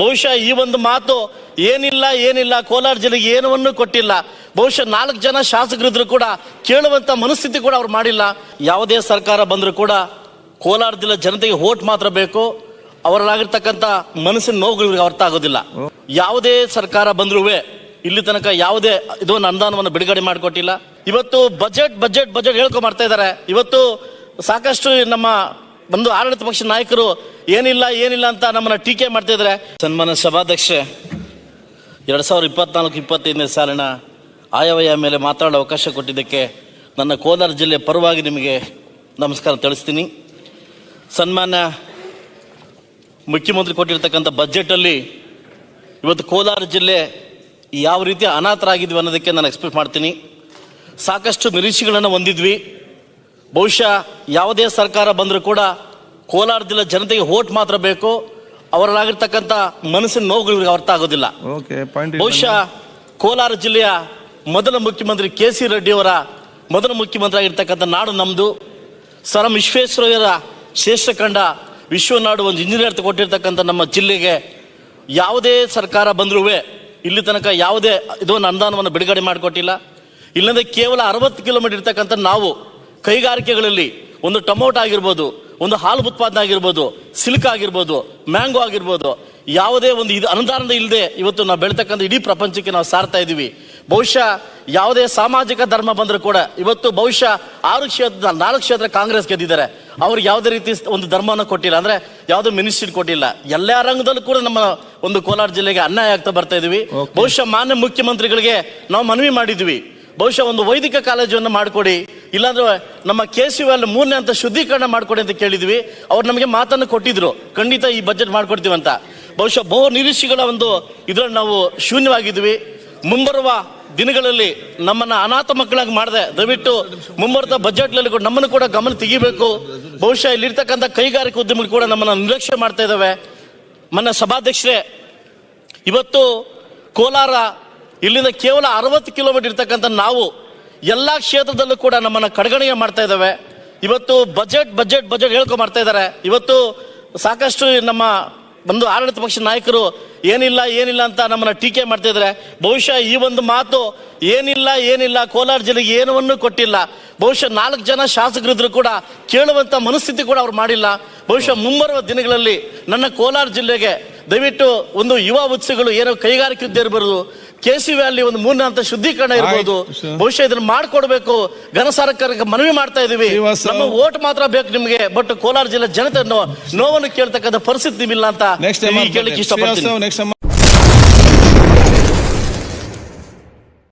ಬಹುಶಃ ಈ ಒಂದು ಮಾತು ಏನಿಲ್ಲ ಏನಿಲ್ಲ, ಕೋಲಾರ ಜಿಲ್ಲೆಗೆ ಏನವನ್ನು ಕೊಟ್ಟಿಲ್ಲ. ಬಹುಶಃ ನಾಲ್ಕು ಜನ ಶಾಸಕರಿದ್ರು ಕೂಡ ಕೇಳುವಂತ ಮನಸ್ಥಿತಿ ಕೂಡ ಅವ್ರು ಮಾಡಿಲ್ಲ. ಯಾವುದೇ ಸರ್ಕಾರ ಬಂದರೂ ಕೂಡ ಕೋಲಾರ ಜಿಲ್ಲೆ ಜನತೆಗೆ ಓಟ್ ಮಾತ್ರ ಬೇಕು. ಅವರಲ್ಲಾಗಿರ್ತಕ್ಕಂಥ ಮನಸ್ಸಿನ ನೋವುಗಳು ಇವ್ರಿಗೆ ಅರ್ಥ ಆಗೋದಿಲ್ಲ. ಯಾವುದೇ ಸರ್ಕಾರ ಬಂದ್ರೂ ಇಲ್ಲಿ ತನಕ ಯಾವುದೇ ಇದೊಂದು ಅನುದಾನವನ್ನು ಬಿಡುಗಡೆ ಮಾಡಿಕೊಟ್ಟಿಲ್ಲ. ಇವತ್ತು ಬಜೆಟ್ ಬಜೆಟ್ ಬಜೆಟ್ ಹೇಳ್ಕೊ ಮಾಡ್ತಾ ಇದ್ದಾರೆ. ಇವತ್ತು ಸಾಕಷ್ಟು ನಮ್ಮ ಒಂದು ಆಡಳಿತ ಪಕ್ಷ ನಾಯಕರು, ಏನಿಲ್ಲ ಏನಿಲ್ಲ ಅಂತ ನಮ್ಮನ್ನ ಟೀಕೆ ಮಾಡ್ತಾ ಇದ್ದಾರೆ. ಸನ್ಮಾನ ಸಭಾಧ್ಯಕ್ಷ ಎರಡ್ ಸಾವಿರದ ಇಪ್ಪತ್ನಾಲ್ಕು, ಇಪ್ಪತ್ತೈದನೇ ಸಾಲಿನ ಆಯವ್ಯಯ ಮೇಲೆ ಮಾತಾಡೋ ಅವಕಾಶ ಕೊಟ್ಟಿದ್ದಕ್ಕೆ ನನ್ನ ಕೋಲಾರ ಜಿಲ್ಲೆ ಪರವಾಗಿ ನಿಮಗೆ ನಮಸ್ಕಾರ ತಿಳಿಸ್ತೀನಿ. ಸನ್ಮಾನ್ಯ ಮುಖ್ಯಮಂತ್ರಿ ಕೊಟ್ಟಿರ್ತಕ್ಕಂಥ ಬಜೆಟಲ್ಲಿ ಇವತ್ತು ಕೋಲಾರ ಜಿಲ್ಲೆ ಯಾವ ರೀತಿ ಅನಾಥರಾಗಿದ್ವಿ ಅನ್ನೋದಕ್ಕೆ ನಾನು ಎಕ್ಸ್ಪೆಕ್ಟ್ ಮಾಡ್ತೀನಿ. ಸಾಕಷ್ಟು ನಿರೀಕ್ಷೆಗಳನ್ನು ಹೊಂದಿದ್ವಿ. ಬಹುಶಃ ಯಾವುದೇ ಸರ್ಕಾರ ಬಂದರೂ ಕೂಡ ಕೋಲಾರ ಜಿಲ್ಲೆ ಜನತೆಗೆ ಓಟ್ ಮಾತ್ರ ಬೇಕು. ಅವರಲ್ಲಾಗಿರ್ತಕ್ಕಂಥ ಮನಸ್ಸಿನ ನೋವುಗಳು ಇವ್ರಿಗೆ ಅರ್ಥ ಆಗೋದಿಲ್ಲ. ಬಹುಶಃ ಕೋಲಾರ ಜಿಲ್ಲೆಯ ಮೊದಲ ಮುಖ್ಯಮಂತ್ರಿ ಕೆ ಸಿ ರೆಡ್ಡಿಯವರ ಮೊದಲ ಮುಖ್ಯಮಂತ್ರಿ ಆಗಿರ್ತಕ್ಕಂಥ ನಾಡು ನಮ್ಮದು ಸರ್ ಎಂ ವಿಶ್ವೇಶ್ವರಯ್ಯರ ಶ್ರೇಷ್ಠ ಕಂಡ ವಿಶ್ವನಾಡು ಒಂದು ಇಂಜಿನಿಯರ್ ಕೊಟ್ಟಿರ್ತಕ್ಕಂಥ ನಮ್ಮ ಜಿಲ್ಲೆಗೆ ಯಾವುದೇ ಸರ್ಕಾರ ಬಂದರೂ ಇಲ್ಲಿ ತನಕ ಯಾವುದೇ ಇದೊಂದು ಅನುದಾನವನ್ನು ಬಿಡುಗಡೆ ಮಾಡಿಕೊಟ್ಟಿಲ್ಲ. ಇಲ್ಲಂದ್ರೆ ಕೇವಲ ಅರವತ್ತು ಕಿಲೋಮೀಟರ್ ಇರ್ತಕ್ಕಂಥ ನಾವು ಕೈಗಾರಿಕೆಗಳಲ್ಲಿ ಒಂದು ಟೊಮೊಟೊ ಆಗಿರ್ಬೋದು ಒಂದು ಹಾಲು ಉತ್ಪಾದನೆ ಆಗಿರ್ಬೋದು ಸಿಲ್ಕ್ ಆಗಿರ್ಬೋದು ಮ್ಯಾಂಗೋ ಆಗಿರ್ಬೋದು ಯಾವುದೇ ಒಂದು ಇದು ಅನುದಾನದ ಇಲ್ಲದೆ ಇವತ್ತು ನಾವು ಬೆಳೀತಕ್ಕಂಥ ಇಡೀ ಪ್ರಪಂಚಕ್ಕೆ ನಾವು ಸಾರ್ತಾ ಇದ್ದೀವಿ ಬಹುಶಃ ಯಾವುದೇ ಸಾಮಾಜಿಕ ಧರ್ಮ ಬಂದರೂ ಕೂಡ ಇವತ್ತು ಬಹುಶಃ ಆರು ಕ್ಷೇತ್ರ ನಾಲ್ಕು ಕ್ಷೇತ್ರ ಕಾಂಗ್ರೆಸ್ ಗೆದ್ದಿದ್ದಾರೆ. ಅವ್ರಿಗೆ ಯಾವುದೇ ರೀತಿ ಒಂದು ಧರ್ಮವನ್ನು ಕೊಟ್ಟಿಲ್ಲ ಅಂದ್ರೆ ಯಾವುದೋ ಮಿನಿಸ್ಟ್ರಿ ಕೊಟ್ಟಿಲ್ಲ. ಎಲ್ಲ ರಂಗದಲ್ಲೂ ಕೂಡ ನಮ್ಮ ಒಂದು ಕೋಲಾರ ಜಿಲ್ಲೆಗೆ ಅನ್ಯಾಯ ಆಗ್ತಾ ಬರ್ತಾ ಇದ್ದೀವಿ ಬಹುಶಃ ಮಾನ್ಯ ಮುಖ್ಯಮಂತ್ರಿಗಳಿಗೆ ನಾವು ಮನವಿ ಮಾಡಿದ್ವಿ. ಬಹುಶಃ ಒಂದು ವೈದಿಕ ಕಾಲೇಜನ್ನು ಮಾಡಿಕೊಡಿ. ಇಲ್ಲಾಂದ್ರೆ ನಮ್ಮ ಕೆ ಸಿ ಅಲ್ಲಿ ಮೂರನೇ ಅಂತ ಶುದ್ಧೀಕರಣ ಮಾಡಿಕೊಡಿ ಅಂತ ಕೇಳಿದ್ವಿ. ಅವ್ರು ನಮಗೆ ಮಾತನ್ನು ಕೊಟ್ಟಿದ್ರು. ಖಂಡಿತ ಈ ಬಜೆಟ್ ಮಾಡ್ಕೊಡ್ತೀವಿ ಅಂತ. ಬಹುಶಃ ಬಹು ನಿರೀಕ್ಷೆಗಳ ಒಂದು ಇದರಲ್ಲಿ ನಾವು ಶೂನ್ಯವಾಗಿದ್ವಿ. ಮುಂಬರುವ ದಿನಗಳಲ್ಲಿ ನಮ್ಮನ್ನ ಅನಾಥ ಮಕ್ಕಳಾಗಿ ಮಾಡಿದೆ. ದಯವಿಟ್ಟು ಮುಂಬರುವ ಬಜೆಟ್ನಲ್ಲಿ ಕೂಡ ನಮ್ಮನ್ನು ಕೂಡ ಗಮನ ತೆಗಿಬೇಕು. ಬಹುಶಃ ಇಲ್ಲಿರ್ತಕ್ಕಂಥ ಕೈಗಾರಿಕಾ ಉದ್ಯಮಗಳು ಕೂಡ ನಮ್ಮನ್ನ ನಿರ್ಲಕ್ಷ್ಯ ಮಾಡ್ತಾ ಇದ್ದಾವೆ ಮನ್ನ ಸಭಾಧ್ಯಕ್ಷರೇ, ಇವತ್ತು ಕೋಲಾರ ಇಲ್ಲಿಂದ ಕೇವಲ ಅರವತ್ತು ಕಿಲೋಮೀಟರ್ ಇರ್ತಕ್ಕಂಥ ನಾವು ಎಲ್ಲ ಕ್ಷೇತ್ರದಲ್ಲೂ ಕೂಡ ನಮ್ಮನ್ನ ಕಡೆಗಣೆಯ ಮಾಡ್ತಾ ಇದ್ದಾವೆ. ಇವತ್ತು ಬಜೆಟ್ ಬಜೆಟ್ ಬಜೆಟ್ ಹೇಳ್ಕೊ ಮಾಡ್ತಾ ಇದ್ದಾರೆ. ಇವತ್ತು ಸಾಕಷ್ಟು ನಮ್ಮ ಒಂದು ಆಡಳಿತ ಪಕ್ಷ ನಾಯಕರು ಏನಿಲ್ಲ ಏನಿಲ್ಲ ಅಂತ ನಮ್ಮನ್ನ ಟೀಕೆ ಮಾಡ್ತಾ ಇದ್ದಾರೆ. ಬಹುಶಃ ಈ ಒಂದು ಮಾತು ಏನಿಲ್ಲ ಏನಿಲ್ಲ, ಕೋಲಾರ ಜಿಲ್ಲೆಗೆ ಏನವನ್ನು ಕೊಟ್ಟಿಲ್ಲ. ಬಹುಶಃ ನಾಲ್ಕು ಜನ ಶಾಸಕರಿದ್ರು ಕೂಡ ಕೇಳುವಂತ ಮನಸ್ಥಿತಿ ಕೂಡ ಅವ್ರು ಮಾಡಿಲ್ಲ. ಬಹುಶಃ ಮುಂಬರುವ ದಿನಗಳಲ್ಲಿ ನನ್ನ ಕೋಲಾರ ಜಿಲ್ಲೆಗೆ ದಯವಿಟ್ಟು ಒಂದು ಯುವ ಉತ್ಸವಗಳು ಏನೋ ಕೈಗಾರಿಕೆ ಇರಬಾರದು ಕೆ ಸಿ ವ್ಯಾಲಿ ಒಂದು ಮೂರನೇ ಅಂತ ಶುದ್ಧೀಕರಣ ಇರಬಹುದು ಬಹುಶಃ ಇದನ್ನ ಮಾಡ್ಕೊಡ್ಬೇಕು. ಘನ ಸರ್ಕಾರಕ್ಕೆ ಮನವಿ ಮಾಡ್ತಾ ಇದೀವಿ. ನಮ್ಮ ಓಟ್ ಮಾತ್ರ ಬೇಕು ನಿಮ್ಗೆ ಬಟ್ ಕೋಲಾರ ಜಿಲ್ಲೆ ಜನತೆ ನೋವನ್ನು ಕೇಳ್ತಕ್ಕಂಥ ಪರಿಸ್ಥಿತಿ ನಿಮ್ಮಿಲ್ಲ ಅಂತ ಕೇಳಲಿಕ್ಕೆ ಇಷ್ಟಪಡ್ತೀನಿ.